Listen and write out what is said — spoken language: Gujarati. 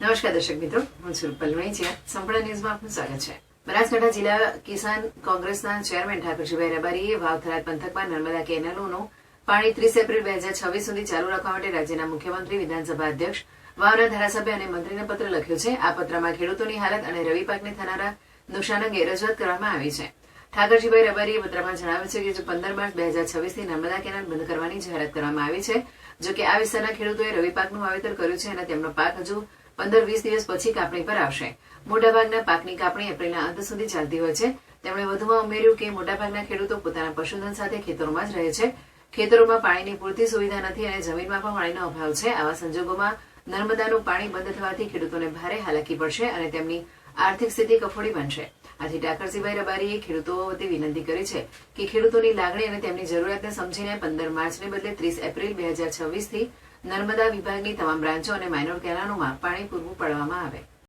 નમસ્કાર દર્શક મિત્રો, હું સુરપલ રૂપલ સંપૂર્ણ ન્યૂઝમાં આપનું સ્વાગત છે. બનાસકાંઠા જિલ્લા કિસાન કોંગ્રેસના ચેરમેન ઠાકોરજીભાઈ રબારીએ વાવથરાદ પંથકમાં નર્મદા કેનાલોનું પાણી ત્રીસ એપ્રિલ બે હજાર છવ્વીસ સુધી ચાલુ રાખવા માટે રાજ્યના મુખ્યમંત્રી, વિધાનસભા અધ્યક્ષ વાવના ધારાસભ્ય અને મંત્રીને પત્ર લખ્યો છે. આ પત્રમાં ખેડૂતોની હાલત અને રવિ પાકને થનારા નુકસાન અંગે રજૂઆત કરવામાં આવી છે. ઠાકરજીભાઈ રબારીએ પત્રમાં જણાવ્યું છે કે જો પંદર માર્ચ બે હજાર છવ્વીસથી નર્મદા કેનાલ બંધ કરવાની જાહેરાત કરવામાં આવી છે, જો કે આ વિસ્તારના ખેડૂતોએ રવિ પાકનું વાવેતર કર્યું છે અને તેમનો પાક હજુ પંદર વીસ દિવસ પછી કાપણી પર આવશે. મોટાભાગના પાકની કાપણી એપ્રિલના અંત સુધી ચાલતી હોય છે. તેમણે વધુમાં ઉમેર્યું કે મોટાભાગના ખેડૂતો પોતાના પશુધન સાથે ખેતરોમાં જ રહે છે. ખેતરોમાં પાણીની પૂરતી સુવિધા નથી અને જમીનમાં પણ પાણીનો અભાવ છે. આવા સંજોગોમાં નર્મદાનું પાણી બંધ થવાથી ખેડૂતોને ભારે હાલાકી પડશે અને તેમની આર્થિક સ્થિતિ કફોડી બનશે. આથી ડાકરજીભાઈ રબારીએ ખેડૂતો વતી વિનંતી કરી છે કે ખેડૂતોની લાગણી અને તેમની જરૂરિયાતને સમજીને પંદર માર્ચને બદલે ત્રીસ એપ્રિલ બે હજાર છવ્વીસથી નર્મદા વિભાગની તમામ બ્રાન્ચો અને માઇનોર કેનાલોમાં પાણી પૂરવું પાડવામાં આવે.